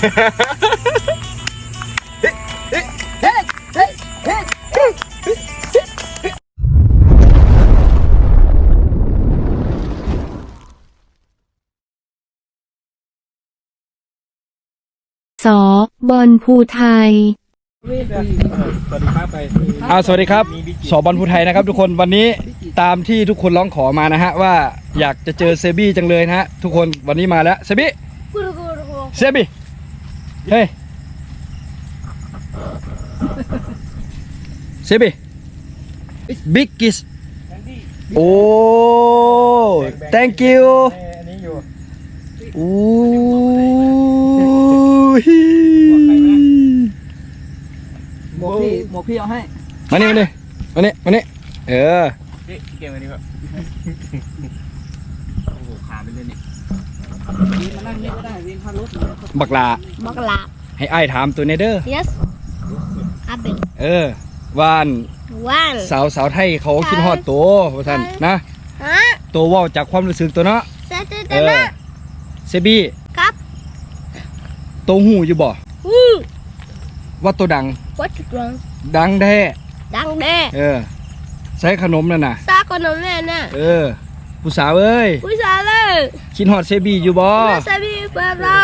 สอบอลภูไทย อ่าสวัสดีครับ สอบอลภูไทยนะครับ ทุกคนวันนี้ตามที่ทุกคนร้องขอมานะฮะว่าอยากจะเจอเซบี้จังเลยนะฮะทุกคนวันนี้มาแล้วเซบี้เซบี้ เฮ้ยเซบี้บิ๊กกิสโอ้ thank you โอ้ยหมวกพี่หมวกพี่เอาให้มานี่มานี่มานี่มานี่เออเกมอันนี้แบบโอ้โหขาไปเลยนี่วี มานั่งนี่ก็ได้วีขับรถบักลาบักลาให้อ้ายถามตัวเนเดอร์ yes อาเป็นเออวานวันสาวสาวไทยเขาคิดฮอดตัวว่าท่านนะฮะตัวเว่าจากความรู้สึกตัวเนาะเซตเอเตออร์เซบี้ครับตัวหูอยู่บ่วู้ว่าตัวดังวัดจุดรังดังแท้ดังแด้เออใช้ขนมนั่นน่ะซาขนมแม่น่ะเออผู้สาวเอ้ยผู้ชายเลย คิดฮอดเซบี้อยู่บ่แม่ซาบีเปิดเรา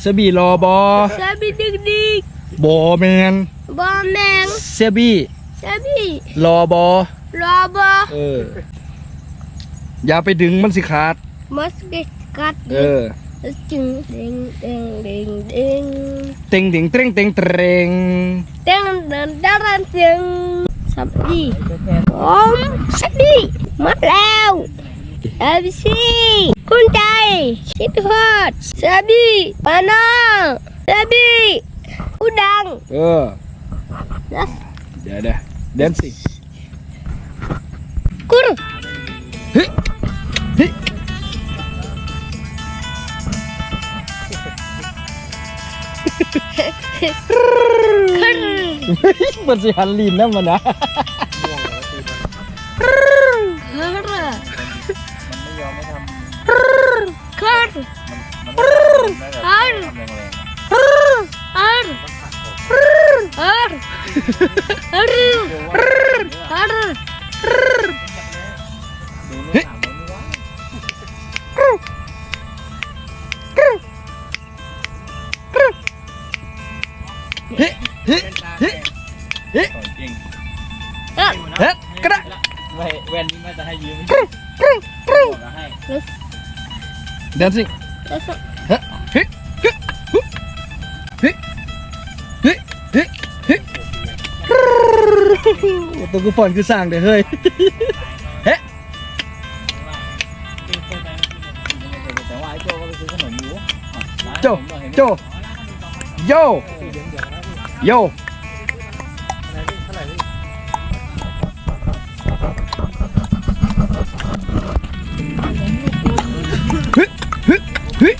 เซบี้รอบ่ซาบีดึกดิกบ่แมนบอมแมงเซบี้ซาบีรอบ่รอบอเอออย่าไปดึงมันสิขาดมัสกิกัดเออจึงเด้งเด้งเด้งเด้งเต็งติงเตรงเต็งเตรงเด้งเดินดารันเสียงสับดีผมสับดีมาแล้ว เอฟซีคุณใจคิดฮอดซาบีปา ไม่ทำแบบทำแรงขึ้นขึ้นขึ้นๆดูเนื้อหนังมันไม่ว่าเฮ้ยเฮ้ยเฮ้ยเฮ้ยต่อยเก่งเฮ้ยกระดะไม่แว่นนี้น่าจะให้ยืมบอกแล้วให้แดนซิ่ง Yes เฮ้ย ตัวกูฝอนคือสร้างเด้อเฮ้ยเฮ้ยแต่ว่าไอ้โจก็ไปซื้อขนมอยู่โจโจโยโยเฮ้ยเฮ้ยเฮ้ย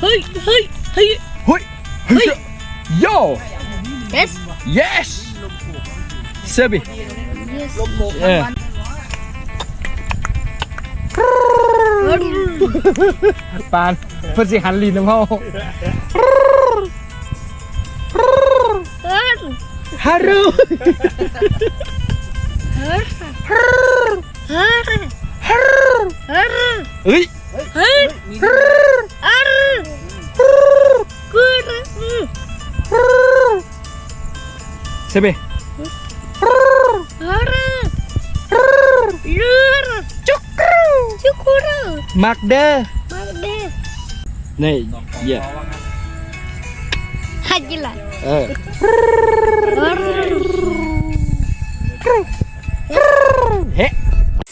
เฮ้ยเฮ้ยเฮ้ยเฮ้ยเฮ้ยโย Yes yes เซบี Yes เออปานเพื่อสิหัน ลีนน้ำเฮา Hur ฮารุ Hur Hur Hur เอ้ย Hur Hur Hur เซบี Hur Lur Cukru Cukru มักเด้อ Magde นี่เย่ Hajilah เออ Hur เฮ้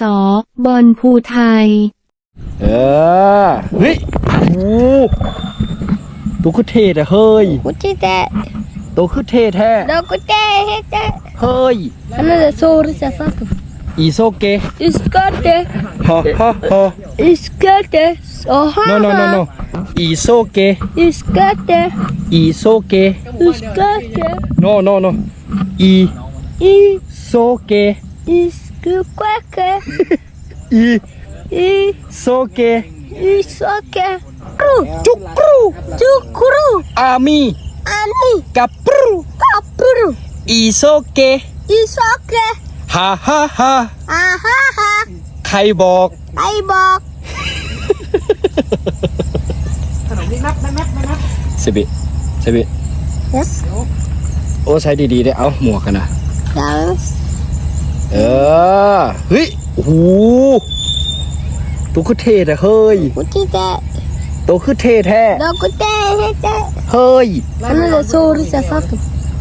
สอบอลภูไทย เออเฮ้ยโอ้ตัวคือเท่แต่เฮ้ย Kucite ตั วคือเท่แท้ Dokute Hete เฮ้ย Ada suara satu อีโซเก Iskate ฮอฮอฮอ Iskate Soha no no no no อีโซเก Iskate อีโซเก Iskate no no no อี I โซเก Iskate อี I โซเก Isoke กรูจุกกรูจุกกรูอามีอันนี้กับปรูกับกรูอีโซ เกอีสโอเคฮ่าฮ่าฮ่าอ่าฮ่าฮ่าใครบอกไปบอกขนมนี่นับนับนับนับเซบิเซบิ yes โอ้ใช้ดีๆได้เอาหมวกกันนะ yes เออ เฮ้ยโอ้โหตัวคือเท่แต่เฮ้ยกูที่เตะตัวคือเท่แท้ เรากูเตะให้เตะเฮ้ย อันนั้นเลยสู้ที่จะฟัก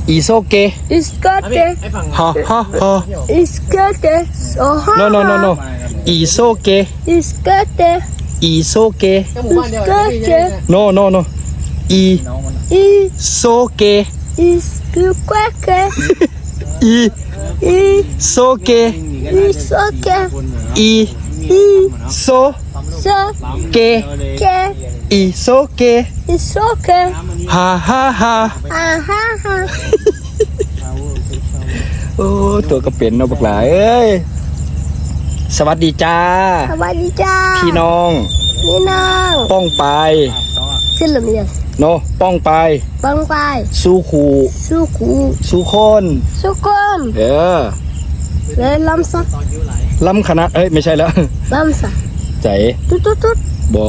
อีโซเกอิสกัดเตะไอ้ฝั่งฮ่าฮ่าฮ่าอิสกัดเตะโอ้ฮ่า no no no no อีโซเกอิสกัดเตะอีโซเกก็หมู่บ้านเดียวกันนี่ใช่ไหม no no no อีน้องมันอีโซเกอิสกูแควกอีอีโซเกอีสโอเคอีอีโซ โซเกเคอีโซเกอิสโอเคฮ่าฮ่าฮ่าอ่าฮ่าฮ่าโอ้ตัวกระเป็นเนาะบักหลายเอ้ย สวัสดีจ้า สวัสดีจ้าพี่น้อง พี่น้องป้องไปชื่อลมยสโนป้องไป บังไปสู้คูสุกูสู้คน สุกนเออเลยลำสักล้ำคณะเอ้ย ไม่ใช่แล้ว ลำสัก ใจตุ๊ดตุ๊ดตุ๊ดบอ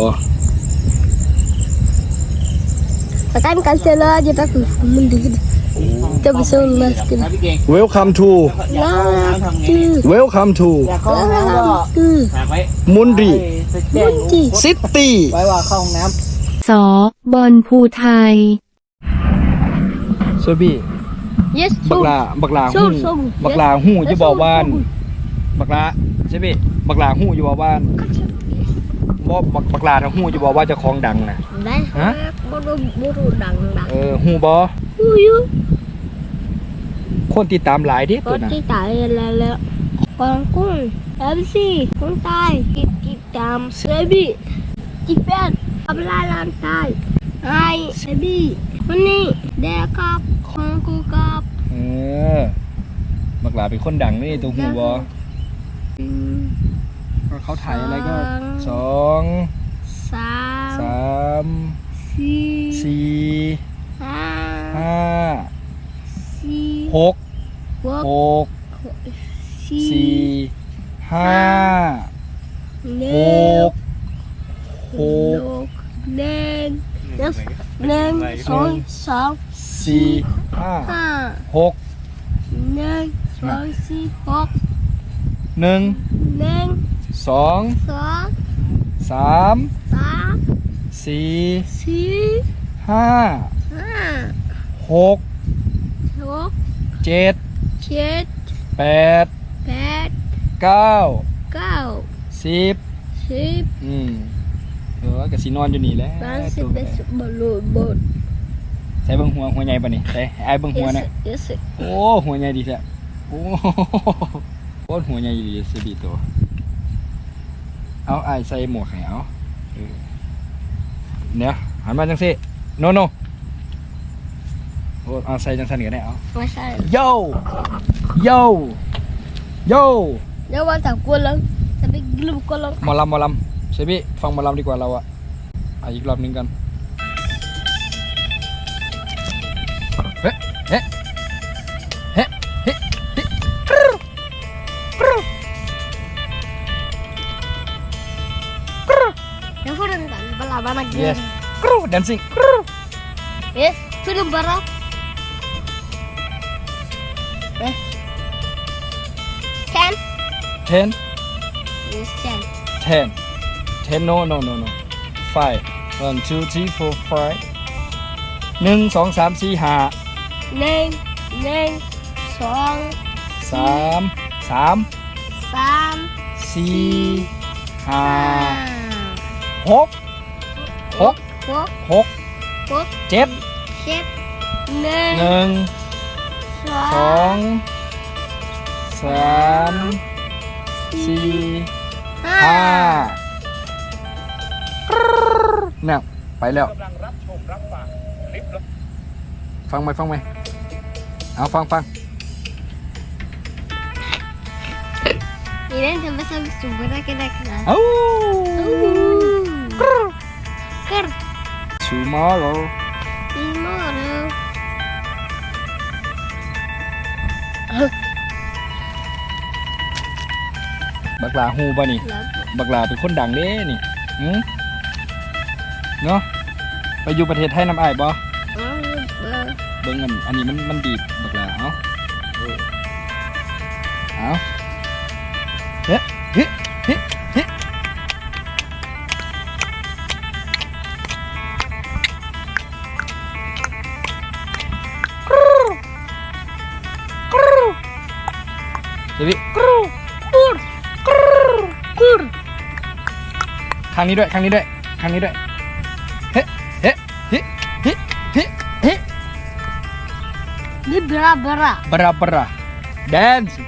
Sekarang cancel aja tapi mending kita bisa masukin พี่เก่ง Welcome to lagi Welcome to อยากเข้าห้องน้ำก็ lagi ฝากไว้มุนรีไปแจ้ง Mundi ซิตี้ ไว้ว่าเข้าห้องน้สอบอลภูไทยโซบี้ yes บักลาบักลาสู้หู้สู้บักลาหู้จะบอกว่านบักลาใช่ไหมบักลาหู้จะบอกว่าน บ่บักบักลาทั้งหู้จะบอกว่าเจะคลองดังนะ Dah, Hah? buru buru dang dang. เออหูบอ Uyu, คนติดตามหลายดิตัว kau น่ะ tidak lele. Kong kung, habis sih, kung tai, kip kip dam, sebi, cipet, abla lantai. Hai, sebi, ini, dekap, kongku kap. เออบักลาเป็นคนดังนี่ตัวหูบอ Hmm, เขาถ่ายอะไรก็สองสอง sam, สาม si, สี่ ha, ห้า si, หก wok, หก si, สี่ห้าห nel, กหก Lục lên Nhất lên xuống sáu สี่ห้าห้าหกหนึ่งสองสี่หกหนึ่งหนึ่ง สองสองสามสามสี่สี่ห้าห้าหกหกเจ็ดเจ็ดแปดแปดเก้าเก้าสิบสิบอืมเออกะสินอนอยู่นี่แหล้วสามสิบเอ็ดสิบบลูบดใส่เบิ่งหัวหัวใหญ่ปะนี่ใส่ไอ้ายเบิ่งหัวหนะเยสโอ้หัวใหญ่ดีแท้โอ้โคตรหัวใหญ่ดีสบีตัว เอาไอ้ายใส่หมวกให้เอาเออเนี่ยหันมาจังสิโนโนโอ้เอาใส่จังสันก็ได้เอาไม่ใช่โยโยโยเดี๋ยววันจับกูลังจะไปกลุ่มกูลังหมอลำหมอลำเซบี้ฟังหมอลำดีกว่าเราอะอะอีกรอบหนึงกัน กันบลาบานาเก yes นกรู dancing กรู yes พูดบาราเอ๊ะ ten ten yes ten ten ten no no no no five one two three four five หนึ่งสองสามสี่ห้าหนึ่งหนึ่งสองสามสามสามสี่ห้าห้าหก หกหกหกหกเจ็ดเจ็ดหนึ่งหนึ่งสอสองงสามสี่ห้าห้าเนี่ยไปแล้วฟังไหมฟังไหมเอาฟังฟังนี่เล่นจ Soccer. Tomorrow. Tomorrow. Bác là hù ba nè. Bác là từ con đằng đấy nè. Ừ. Nó. ไปอยู่ประเทศไทยน้ำอ้ายบ่เบิ้งอันอันนี้มันมันดีบักแล้วเอาเอาเฮ้เฮ้เฮ้ ข้างนี้ด้วยข้างนี้ด้วยข้างนี้ด้วยเฮ้เฮ้เฮ้เฮ้เฮ้เฮ้ Ini bera-bera. Bera-bera. Dance.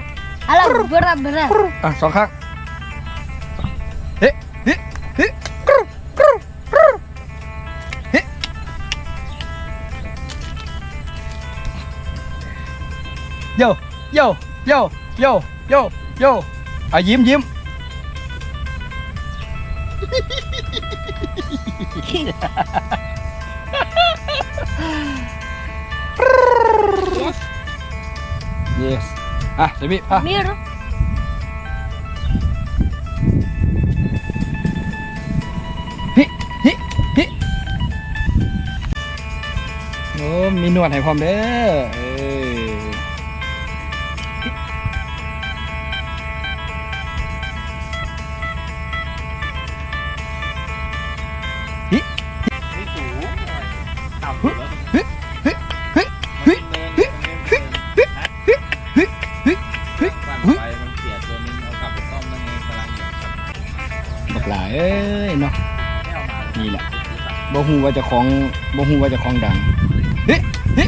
Alah, bera-bera. Ah, song khang. Hit, hit, hit. Krr, krr, krr. Hit. Yo, yo, yo, yo, yo, yo. Ah, à, dím. Yes อะเดี๋ยวพี่อะมีรู้ฮิฮิฮิโอ้มีหนวดให้พร้อมเด้อเออ บ่ฮู้ว่าเจะของบ่ฮู้ว่าเจะของดังฮิฮิ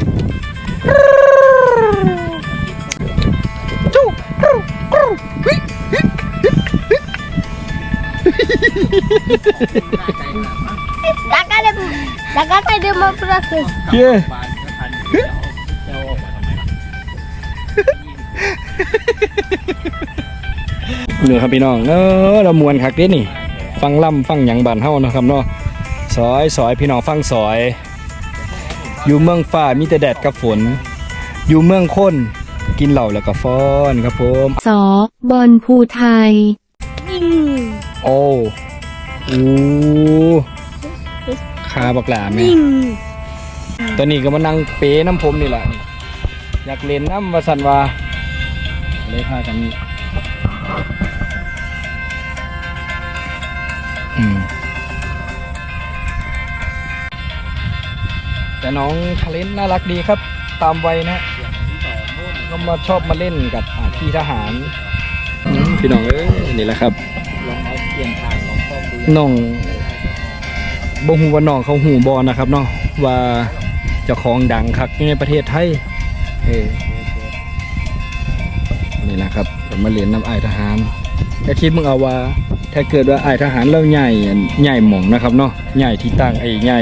จู้กรูกรูฮิฮิฮิฮิ Dakar ada Dakar ada mau proses เย้บานก็ทันอยู่แล้วจะเอาออกมาทำไมล่ะเหนือครับพี่น้องเออเรามวนคักเด้นี่ ฟังล่ำฟังหยังบานเฮานะครับเนาะ ซอยซอยพี่น้องฟังซอย อยู่เมืองฟ้ามีแต่แดดกับฝน อยู่เมืองค้นกินเหล้าแล้วก็ฟ้อนครับผมสอบอลภูไทย Ding โอ้โอ้คาบักหลาแม่ Ding ตอนนี้ก็มานั่งเป๋น้ำผมนี่แหละนี่อยากเล่นน้ำวาสันวาเลยพากัน แต่น้องทาเลนน่ารักดีครับ ตามวัยนะก็มาชอบมาเล่นกับอ่าพี่ทหารอืมพี่น้องเอ้ยนี่แหละครับลองเอาเปลี่ยนทางลองซ่อมดูน้องบ่ฮู้ว่าน้องเขาหูบอนะครับเนาะว่าเจ้าของดังคักอยู่ในประเทศไทยเออนี่แหละครับผมมาเรียนน้ำอายทหารแต่คิดมึงเอาว่าถ้าเกิดว่าอายทหารแล้วใหญ่อันใหญ่หม่องนะครับเนาะใหญ่ที่ตั้งไอ้ใหญ่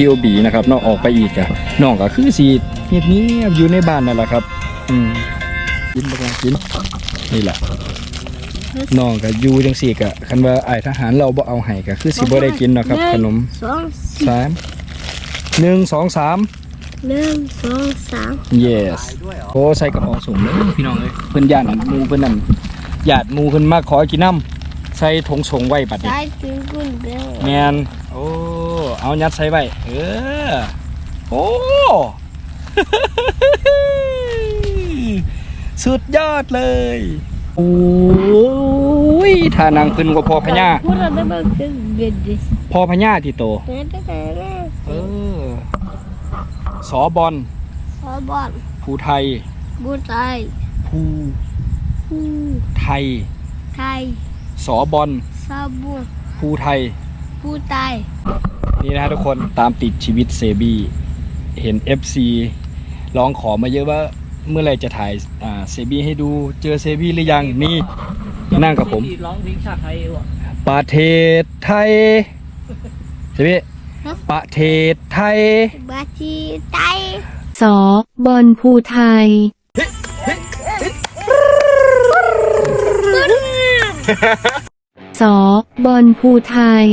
ทีโอบีนะครับเนาะออกไปอีกอะน้องก็คือสีเงียบๆอยู่ในบ้านนั่นแหละครับ อืมกินบักลากินนี่แหละน้องก็อยู่จังสี่กะคันว่าอ้ายทหารเราบ่เอาให้ก็คือสิบ่ได้กินเนาะครับ ขนม Song สามหนึ่งสองสาม Lem Song Sam yes โอ้ใส่กระเป๋าสูงเลยพี่น้องเอ้ยเพิ่นย่านอันหมูเพิ่นนั่นญาติหมูเพิ่นมาขอกินน้ำใส่ถุงส่งไว้บัดนี้ Sai tunggun bel แมนโอ้ เอายัดใส่ไว้เออโอ้สุดยอดเลยโอ้ยท่านางขึ้นกว่าพอพญา Pura ada bagus gede พอพญาที่โต Ada kayaknya เออสอบอล Sabar ภูไทย Butai ภู Hu ไทย Tai สอบอล Sabun ภูไทย Butai นี่นะฮะทุกคนตามติดชีวิตเซบีเห็น FC ร้องขอมาเยอะว่าเมื่อไหรจะถ่ายอ่าเซบีให้ดูเจอเซบีหรือยังนี่นั่งกับผมร้องเพลงชาติไทยว่ะประเทศไทยเซบีฮะประเทศไทย Baci Tai สอบอลภูไทยสอบอลภูไทย